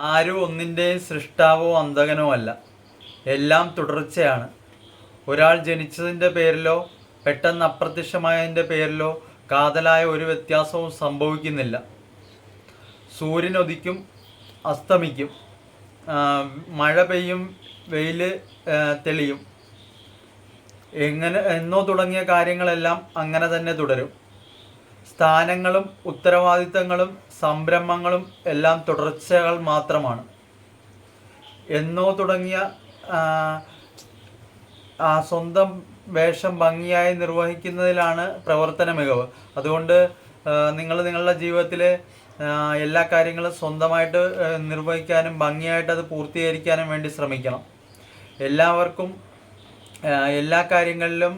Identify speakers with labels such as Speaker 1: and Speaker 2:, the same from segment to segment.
Speaker 1: ആരും ഒന്നിന്റെയും സൃഷ്ടാവോ അന്തകനോ അല്ല. എല്ലാം തുടർച്ചയാണ്. ഒരാൾ ജനിച്ചതിന്റെ പേരിലോ പെട്ടെന്ന് അപ്രത്യക്ഷമായതിന്റെ പേരിലോ കാതലായ ഒരു വ്യത്യാസവും സംഭവിക്കുന്നില്ല. സൂര്യൻ ഉദിക്കും അസ്തമിക്കും. മഴ പെയ്യും വെയിൽ തെളിയും. എങ്ങനെ എന്നോ തുടങ്ങിയ കാര്യങ്ങളെല്ലാം അങ്ങനെ തന്നെ തുടരും. സ്ഥാനങ്ങളും ഉത്തരവാദിത്തങ്ങളും സംരംഭങ്ങളും എല്ലാം തുടർച്ചകൾ മാത്രമാണ്. എന്നോ തുടങ്ങിയ സ്വന്തം വേഷം ഭംഗിയായി നിർവഹിക്കുന്നതിലാണ് പ്രവർത്തന മികവ് അതുകൊണ്ട് നിങ്ങൾ നിങ്ങളുടെ ജീവിതത്തിലെ എല്ലാ കാര്യങ്ങളും സ്വന്തമായിട്ട് നിർവഹിക്കാനും ഭംഗിയായിട്ട് അത് പൂർത്തീകരിക്കാനും വേണ്ടി ശ്രമിക്കണം. എല്ലാവർക്കും എല്ലാ കാര്യങ്ങളിലും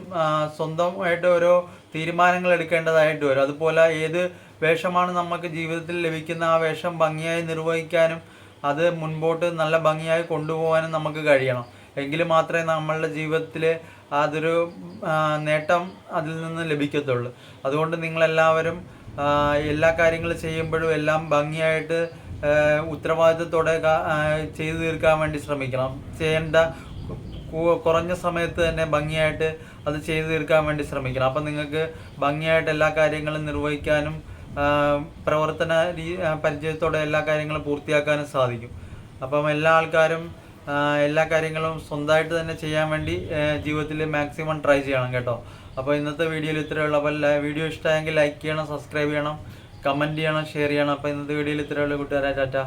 Speaker 1: സ്വന്തമായിട്ട് ഓരോ തീരുമാനങ്ങൾ എടുക്കേണ്ടതായിട്ട് വരും. അതുപോലെ ഏത് വേഷമാണ് നമുക്ക് ജീവിതത്തിൽ ലഭിക്കുന്ന ആ വേഷം ഭംഗിയായി നിർവഹിക്കാനും അത് മുൻപോട്ട് നല്ല ഭംഗിയായി കൊണ്ടുപോകാനും നമുക്ക് കഴിയണം. എങ്കിൽ മാത്രമേ നമ്മളുടെ ജീവിതത്തിൽ അതൊരു നേട്ടം അതിൽ നിന്ന് ലഭിക്കത്തുള്ളൂ. അതുകൊണ്ട് നിങ്ങളെല്ലാവരും എല്ലാ കാര്യങ്ങളും ചെയ്യുമ്പോഴും എല്ലാം ഭംഗിയായിട്ട് ഉത്തരവാദിത്വത്തോടെ ചെയ്തു തീർക്കാൻ വേണ്ടി ശ്രമിക്കണം. ചെയ്യേണ്ട കുറഞ്ഞ സമയത്ത് തന്നെ ഭംഗിയായിട്ട് അത് ചെയ്തു തീർക്കാൻ വേണ്ടി ശ്രമിക്കണം. അപ്പം നിങ്ങൾക്ക് ഭംഗിയായിട്ട് എല്ലാ കാര്യങ്ങളും നിർവഹിക്കാനും പ്രവർത്തന പരിചയത്തോടെ എല്ലാ കാര്യങ്ങളും പൂർത്തിയാക്കാനും സാധിക്കും. അപ്പം എല്ലാ ആൾക്കാരും എല്ലാ കാര്യങ്ങളും സ്വന്തമായിട്ട് തന്നെ ചെയ്യാൻ വേണ്ടി ജീവിതത്തിൽ മാക്സിമം ട്രൈ ചെയ്യണം കേട്ടോ. അപ്പോൾ ഇന്നത്തെ വീഡിയോയിൽ ഇത്രയേ ഉള്ളൂ. അപ്പോൾ വീഡിയോ ഇഷ്ടമായെങ്കിൽ ലൈക്ക് ചെയ്യണം സബ്സ്ക്രൈബ് ചെയ്യണം കമന്റ് ചെയ്യണം ഷെയർ ചെയ്യണം. അപ്പോൾ ഇന്നത്തെ വീഡിയോയിൽ ഇത്രയേ കൂട്ടുകാരെ ടാറ്റ.